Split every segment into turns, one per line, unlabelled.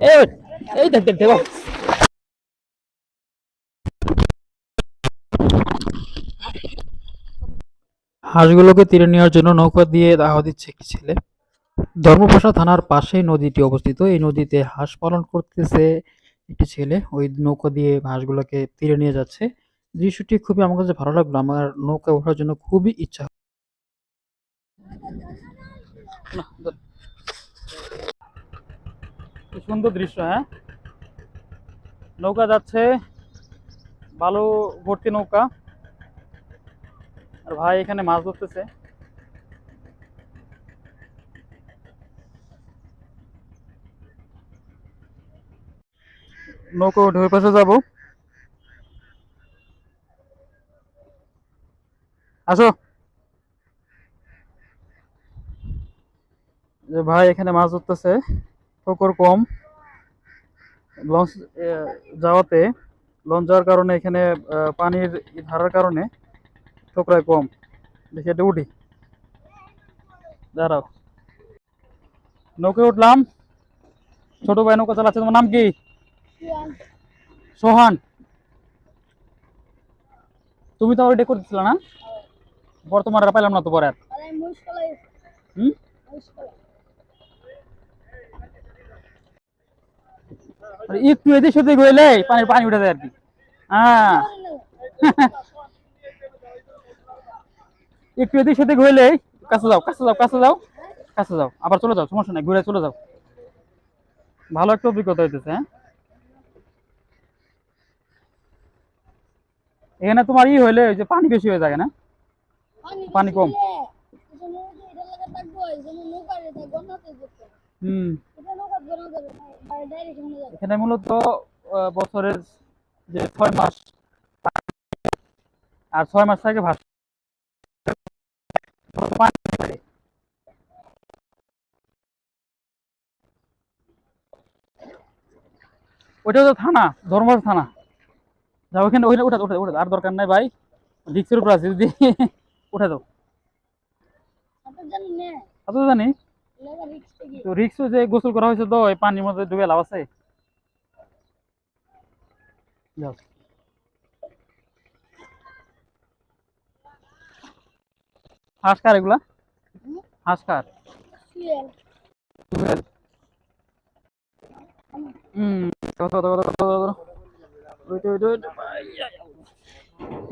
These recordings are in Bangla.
এই এই দেখ দেখ দেখ
হাঁসগুলোকে তীরে নেওয়ার জন্য নৌকা দিয়ে দাওয়া দিচ্ছে একটি ছেলে। ধর্মপাশা থানার পাশেই নদীটি অবস্থিত। এই নদীতে হাঁস পালন করতেছে একটি ছেলে। ওই নৌকা দিয়ে হাঁসগুলোকে তীরে নিয়ে যাচ্ছে। দৃশ্যটি খুবই আমার কাছে ভালো লাগল। আমার নৌকা ওঠার জন্য খুবই ইচ্ছা।
না, সুন্দর দৃশ্য হ্যাঁ? নৌকা যাচ্ছে ভালো ভর্তি নৌকা। আর ভাই এখানে মাছ ধরতেছে। নৌকা ওই পাশে যাব। আসো। ভাই এখানে মাছ ধরতেছে। ঠোকর কম। লঞ্চ যাওয়াতে লঞ্চ যাওয়ার কারণে এখানে পানির ধারার কারণে ঠোকরায় কম। দেখি এটা উঠি। দাঁড়াও। নৌকে উঠলাম। ছোট ভাই নৌকা চালাচ্ছে তোমার নাম কি? সোহান। তুমি তো অলরেডি করতেছিল না? বর্তমানে পাইলাম না তো পরে হুম
মুশকিল
মানে একটু এদিক সেদিক হইলে পানির পানি উঠে যায় আর কি। হ্যাঁ। একটু এদিক সেদিক হইলে কাছে যাও কাছে যাও কাছে যাও কাছে যাও। আবার চলে যাও সমস্যা নাই ঘুরে চলে যাও। ভালো একটা অভিজ্ঞতা হইতেছে হ্যাঁ? এখানে তোমার ই হইলে ওই যে পানি বেশি হয়ে যায় না? পানি কম। হুম। এখানে মূলত বছরের যে ছয় মাস আর ছয় মাস থাকে ভাস ওইটা তো থানা ধর্মপাশা থানা। যাও ওখানে ওখানে উঠে দাও, উঠে আর দরকার নাই ভাই। রিক্সের উপর আছে যদি উঠে দাও জানি? তো রিক্স যে গোসল করা হয়েছে তো পানির মধ্যে ডুবে লাভ আছে? যাও। হাঁস কার এগুলা? হাঁস কার?
সিএল
হুম। কত কত কত কত কত ওইটা ওইটা ওইটা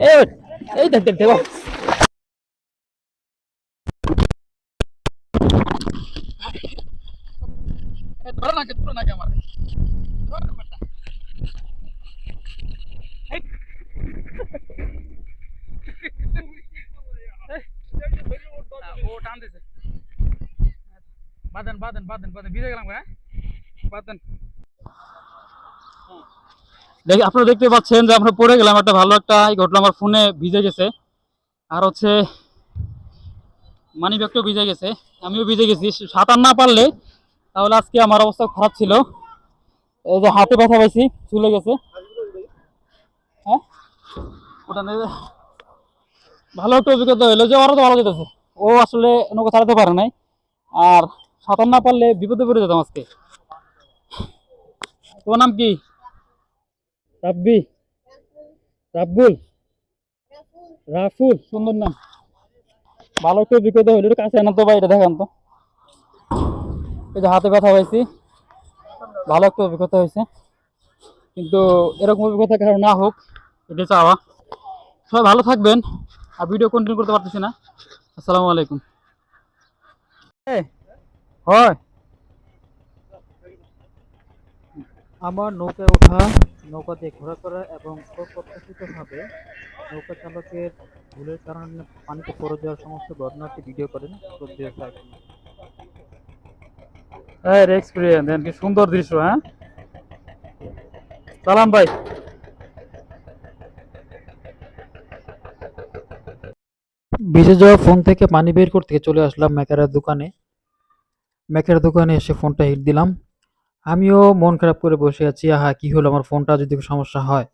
এই এই দেখ দেখ দেখ।
ধরো ধরো আমার। ভিজে গেলাম হ্যাঁ? দেখ, আপনারা দেখতে পাচ্ছেন যে আমরা পড়ে গেলাম একটা ভালো একটা ঘটলো আমার ফোনে ভিজে গেছে। আর হচ্ছে মানি ব্যাগটাও ভিজে গেছে। আমিও ভিজে গেছি। সাঁতার না পারলে তাহলে আজকে আমার অবস্থা খারাপ ছিল। এই যে হাতে ব্যথা পাইছি, চলে গেছে। হ্যাঁ? ভালো একটা অভিজ্ঞতা হলো যে ওরা তো ভালো যেতেছে। ও আসলে নৌকা চালাতে পারে নাই। আর সাঁতার না পারলে বিপদে পড়ে যেতাম আজকে। তোমার নাম কি? রাব্বি। রাব্বুল। রাফুল। সুন্দর নাম। ভালো একটা অভিজ্ঞতা হইল কাছে আনান তো ভাই, এটা দেখান তো। এই যে হাতে ব্যথা পাইছি ভালো একটা অভিজ্ঞতা হয়েছে। কিন্তু এরকম অভিজ্ঞতা কারও না হোক এটা চাওয়া। সবাই ভালো থাকবেন, আর ভিডিও কন্টিনিউ করতে পারতেছি না। আসসালামু আলাইকুম। হয়।
আমার নৌকায় ওঠা, নৌকাতে ঘোরাফেরা এবং অপ্রত্যাশিতভাবে নৌকা চালকের ভুলের কারণে পানিতে পড়ে যাওয়ার সমস্ত ঘটনাটি ভিডিও করেন
এর এক্সপিরিয়েন্স কি সুন্দর দৃশ্য হ্যাঁ? সালাম ভাই।
ভিজে যাওয়া ফোন থেকে পানি বের করতে চলে আসলাম ম্যাকেরার দোকানে। ম্যাকের দোকানে এসে ফোনটা হিট দিলাম। আমিও মন খারাপ করে বসে আছি, আহা, কি হলো আমার ফোনটা যদি সমস্যা হয়?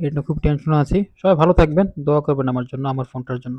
এটা খুব টেনশন আছি। সবাই ভালো থাকবেন, দোয়া করবেন আমার জন্য, আমার ফোনটার জন্য।